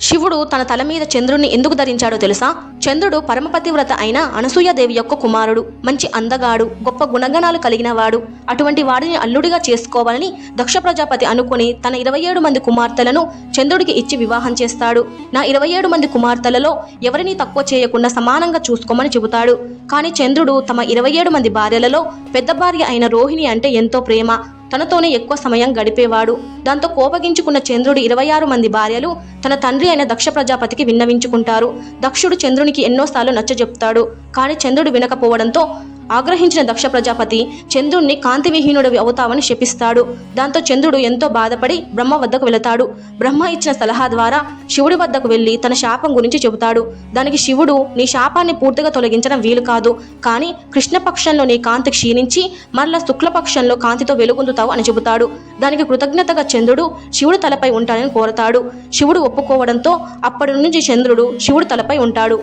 శివుడు తన తల మీద చంద్రుణ్ణి ఎందుకు ధరించాడో తెలుసా? చంద్రుడు పరమపతివ్రత అయిన అనసూయదేవి యొక్క కుమారుడు. మంచి అందగాడు గొప్ప గుణగణాలు కలిగిన వాడు. అటువంటి వాడిని అల్లుడిగా చేసుకోవాలని దక్ష ప్రజాపతి అనుకుని తన ఇరవై ఏడు మంది కుమార్తెలను చంద్రుడికి ఇచ్చి వివాహం చేస్తాడు. నా ఇరవై ఏడు మంది కుమార్తెలలో ఎవరిని తక్కువ చేయకుండా సమానంగా చూసుకోమని చెబుతాడు. కానీ చంద్రుడు తమ ఇరవై ఏడు మంది భార్యలలో పెద్ద భార్య అయిన రోహిణి అంటే ఎంతో ప్రేమ. తనతోనే ఎక్కువ సమయం గడిపేవాడు. దాంతో కోపగించుకున్న చంద్రుడి ఇరవై ఆరు మంది భార్యలు తన తండ్రి అయిన దక్ష ప్రజాపతికి విన్నవించుకుంటారు. దక్షుడు చంద్రునికి ఎన్నోసార్లు నచ్చజెప్తాడు. కానీ చంద్రుడు వినకపోవడంతో ఆగ్రహించిన దక్ష ప్రజాపతి చంద్రుణ్ణి కాంతివిహీనుడు అవుతావని శపిస్తాడు. దాంతో చంద్రుడు ఎంతో బాధపడి బ్రహ్మ వద్దకు వెళతాడు. బ్రహ్మ ఇచ్చిన సలహా ద్వారా శివుడి వద్దకు వెళ్ళి తన శాపం గురించి చెబుతాడు. దానికి శివుడు నీ శాపాన్ని పూర్తిగా తొలగించడం వీలు కాదు. కానీ కృష్ణపక్షంలో నీ కాంతి క్షీణించి మరలా శుక్లపక్షంలో కాంతితో వెలుగొందుతావు అని చెబుతాడు. దానికి కృతజ్ఞతగా చంద్రుడు శివుడు తలపై ఉంటానని కోరతాడు. శివుడు ఒప్పుకోవడంతో అప్పటి నుంచి చంద్రుడు శివుడు తలపై ఉంటాడు.